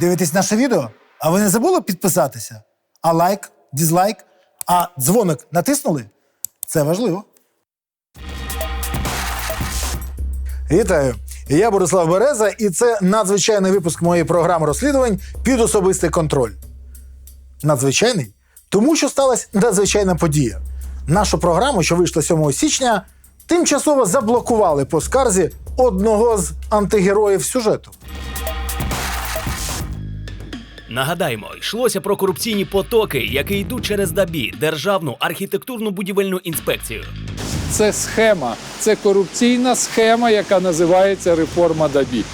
дивитесь наше відео? А ви не забули підписатися? А лайк, дізлайк, а дзвоник натиснули? Це важливо. Вітаю! Я Борислав Береза, і це надзвичайний випуск моєї програми розслідувань під особистий контроль. Надзвичайний, тому що сталася надзвичайна подія. Нашу програму, що вийшла 7 січня, тимчасово заблокували по скарзі одного з антигероїв сюжету. Нагадаємо, йшлося про корупційні потоки, які йдуть через ДАБІ Державну архітектурну будівельну інспекцію. Це схема, це корупційна схема, яка називається реформа ДАБІ.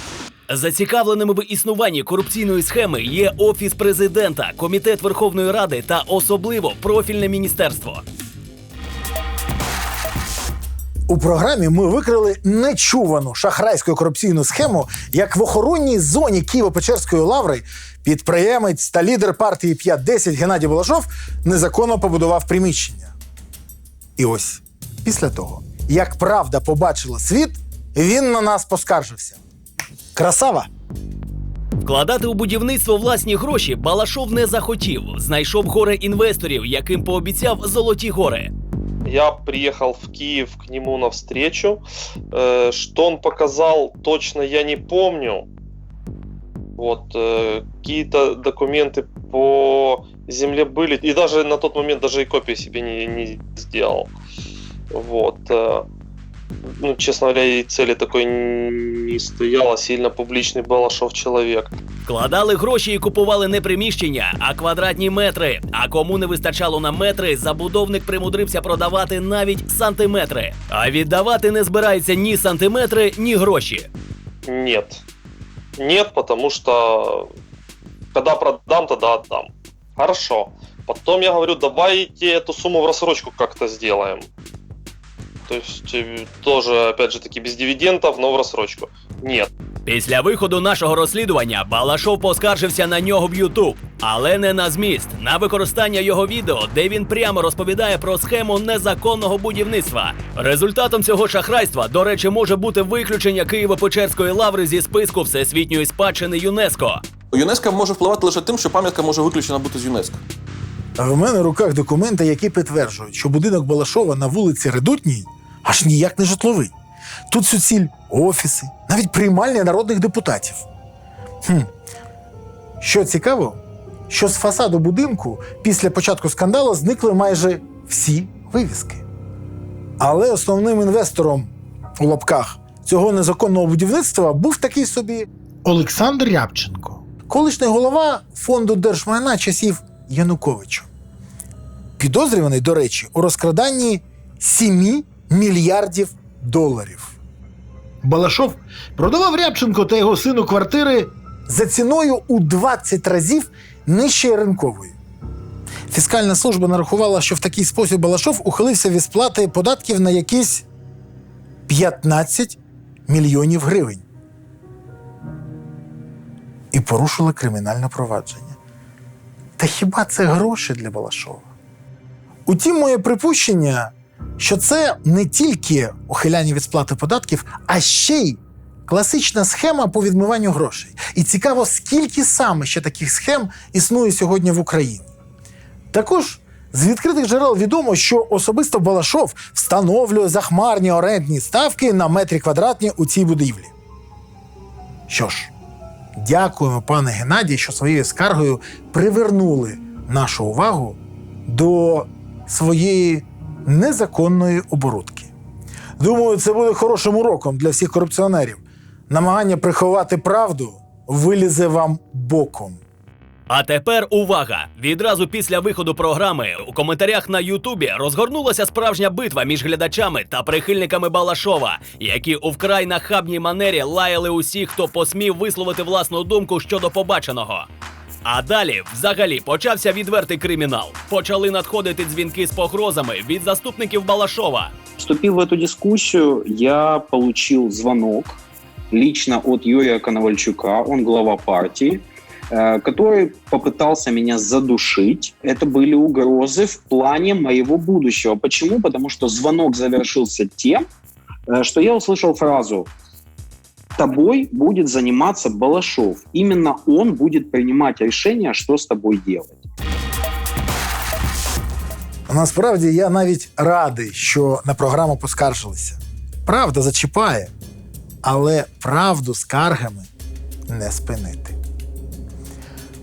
Зацікавленими в існуванні корупційної схеми є Офіс президента, Комітет Верховної Ради та особливо профільне міністерство. У програмі ми викрили нечувану шахрайську корупційну схему, як в охоронній зоні Києво-Печерської лаври підприємець та лідер партії 5-10 Геннадій Волошов незаконно побудував приміщення. І ось після того, як правда побачила світ, він на нас поскаржився. Красава! Вкладати у будівництво власні гроші Балашов не захотів. Знайшов горе інвесторів, яким пообіцяв золоті гори. Я приехал в Киев к нему навстречу. Э, Что он показал, точно я не помню. Вот э, какие-то документы по земле были, и даже на тот момент даже и копии себе не, не сделал. Вот. э, Ну, честно говоря, и цели такой не стояла, сильно публичный Балашов человек. Вкладали гроші і купували не приміщення, а квадратні метри. А кому не вистачало на метри, забудовник примудрився продавати навіть сантиметри. А віддавати не збирається ні сантиметри, ні гроші. Нет. Нет, потому что когда продам, тогда отдам. Хорошо. Потом я говорю, давайте эту сумму в рассрочку как-то сделаем. То есть э, тоже, опять же таки, без дивидендов, но в рассрочку. Нет. Після виходу нашого розслідування Балашов поскаржився на нього в Ютуб, але не на зміст, на використання його відео, де він прямо розповідає про схему незаконного будівництва. Результатом цього шахрайства, до речі, може бути виключення Києво-Печерської лаври зі списку всесвітньої спадщини ЮНЕСКО. ЮНЕСКО може впливати лише тим, що пам'ятка може виключена бути з ЮНЕСКО. В мене в руках документи, які підтверджують, що будинок Балашова на вулиці Редутній аж ніяк не житловий. Тут суціль офіси, навіть приймальня народних депутатів. Хм. Що цікаво, що з фасаду будинку після початку скандалу зникли майже всі вивіски. Але основним інвестором у лапках цього незаконного будівництва був такий собі Олександр Рябченко, колишній голова фонду держмайна часів Януковича. Підозрюваний, до речі, у розкраданні 7 мільярдів доларів. Балашов продавав Рябченко та його сину квартири за ціною у 20 разів нижче ринкової. Фіскальна служба нарахувала, що в такий спосіб Балашов ухилився від сплати податків на якісь 15 мільйонів гривень. І порушила кримінальне провадження. Та хіба це гроші для Балашова? Утім, моє припущення, що це не тільки ухиляння від сплати податків, а ще й класична схема по відмиванню грошей. І цікаво, скільки саме ще таких схем існує сьогодні в Україні. Також з відкритих джерел відомо, що особисто Балашов встановлює захмарні орендні ставки на метрі квадратні у цій будівлі. Що ж, дякуємо, пане Геннадій, що своєю скаргою привернули нашу увагу до своєї незаконної оборудки. Думаю, це буде хорошим уроком для всіх корупціонерів. Намагання приховати правду вилізе вам боком. А тепер увага! Відразу після виходу програми у коментарях на Ютубі розгорнулася справжня битва між глядачами та прихильниками Балашова, які у вкрай нахабній манері лаяли усіх, хто посмів висловити власну думку щодо побаченого. А далі, взагалі, почався відвертий кримінал. Почали надходити дзвінки з погрозами від заступників Балашова. Вступив в эту дискуссию, я получил звонок лично от Юрия Коновальчука, он глава партии, э, который попытался меня задушить. Это были угрозы в плане моего будущего. Почему? Потому что звонок завершился тем, э, что я услышал фразу тобой будет заниматься Балашов. Именно он будет принимать решение, что с тобой делать. Насправді я навіть радий, що на програму поскаржилися. Правда зачіпає, але правду скаргами не спинити.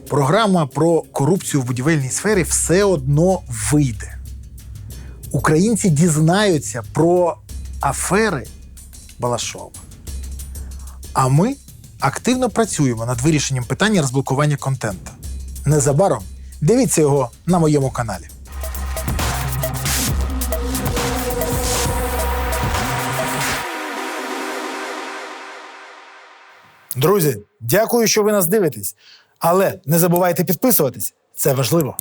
Програма про корупцію в будівельній сфері все одно вийде. Українці дізнаються про афери Балашова. А ми активно працюємо над вирішенням питання розблокування контенту. Незабаром дивіться його на моєму каналі. Друзі, дякую, що ви нас дивитесь. Але не забувайте підписуватись. Це важливо.